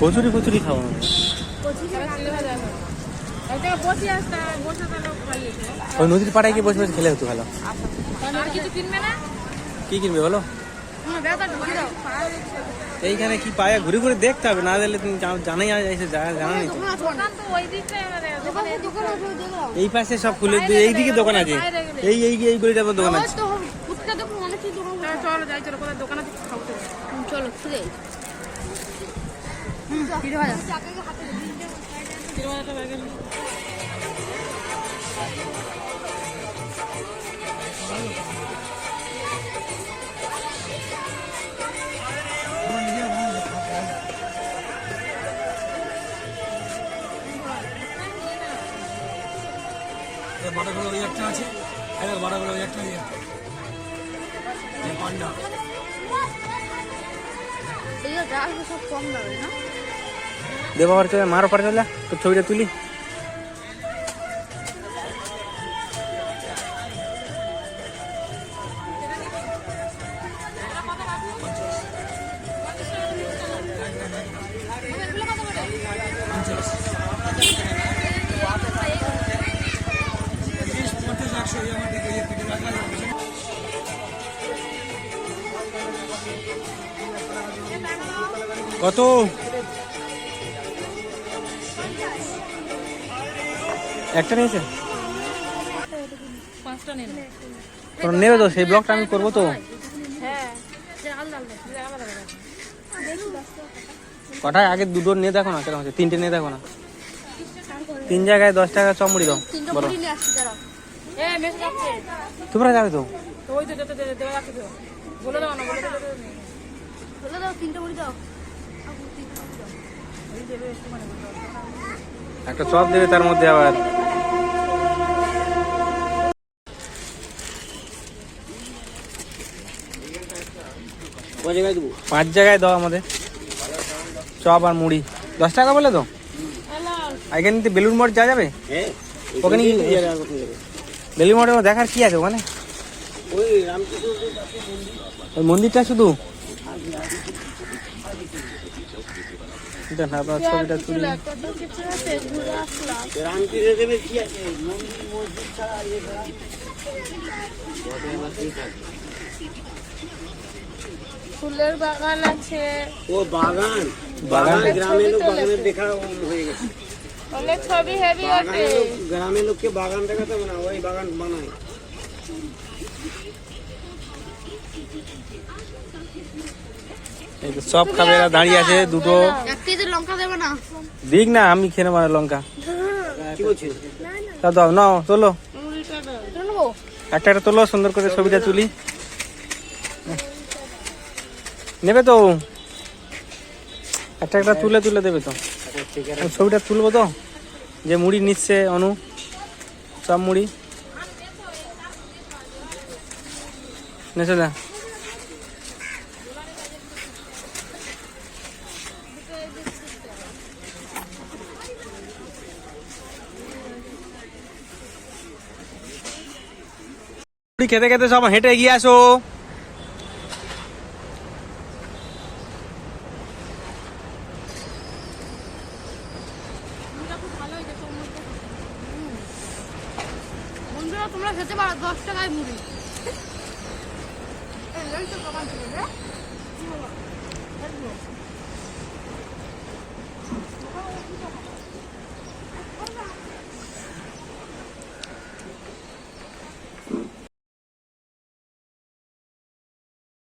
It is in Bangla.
কচুরি কচুরি খাইয়েছে ওই নদীর পাড়ায় গিয়ে বসে বসে খেলে হতো ভালো। কি কিনবে বলো? এইখানে কি পায়া ঘুরে ঘুরে দেখতে হবে, না দিলে তুমি জানাই এসে জানা নেই এই পাশে সব ফুলের এইদিকে দোকান আছে। এই এই এই গলিটা আমার দোকান আছে। চলো চলো বাটাগুলো ওই একটা আছে। এবার বাটাগুলো ওই একটা। এই পান্ডা। এই যা সব কম দামে, না? দেবো আবার চলে মারো পারে চলে তোর ছবিটা তুলি। তিরিশ একটা নিয়েছে? পাঁচটা তোমরা নেবে তো সেই ব্লগটা আমি করব তো। হ্যাঁ। কটায়? আগে দুটো নিয়ে দেখো না কেরকম আছে তিনটে নিয়ে দেখো না। তিন জায়গায় দশ টাকা চমড়ি দাও বলো। তোমরা যাবে তো? দাও বলে দাও না বলে দাও বলে দাও। তিনটে দাও। একটা চপ দেবে তার মধ্যে আবার। পাঁচ জায়গায় দাও আমাদের। চপ আর মুড়ি। দশ টাকা বলে তো এখানে বেলুন মঠ যাওয়া যাবে? ওখানে কি বেলুন মঠে দেখার কি আছে ওখানে? ওই মন্দিরটা শুধু? আপনার ছবিটা তুলি ফুলের বাগান আছে। ও বাগান। বাগান। গ্রামের লোক বাগানের দেখা হয়ে গেছে। অনেক ছবি হেভি গ্রামের লোককে বাগান দেখাতে না ওই বাগান বানায়। এই তো খাবে দাঁড়িয়ে আছে দুটো। লঙ্কা দেবে না? দিক না আমি খেয়ে নেব লঙ্কা। কি বলছিস? তা দাও নাও তোলো। মুড়িটা দাও নেব একটা একটা তোলো সুন্দর করে ছবিটা তুলি। নেবে তো একটা একটা তুলে তুলে দেবে তো। ছবিটা তুলবো তো। যে মুড়ি নিচ্ছে অনু সব মুড়ি। নেছে যা। আপনি খেতে খেতে সব হেঁটে গিয়েছো আসো। তোমরা খেতে পারো, দশ টাকায় মুড়ি। Thank you.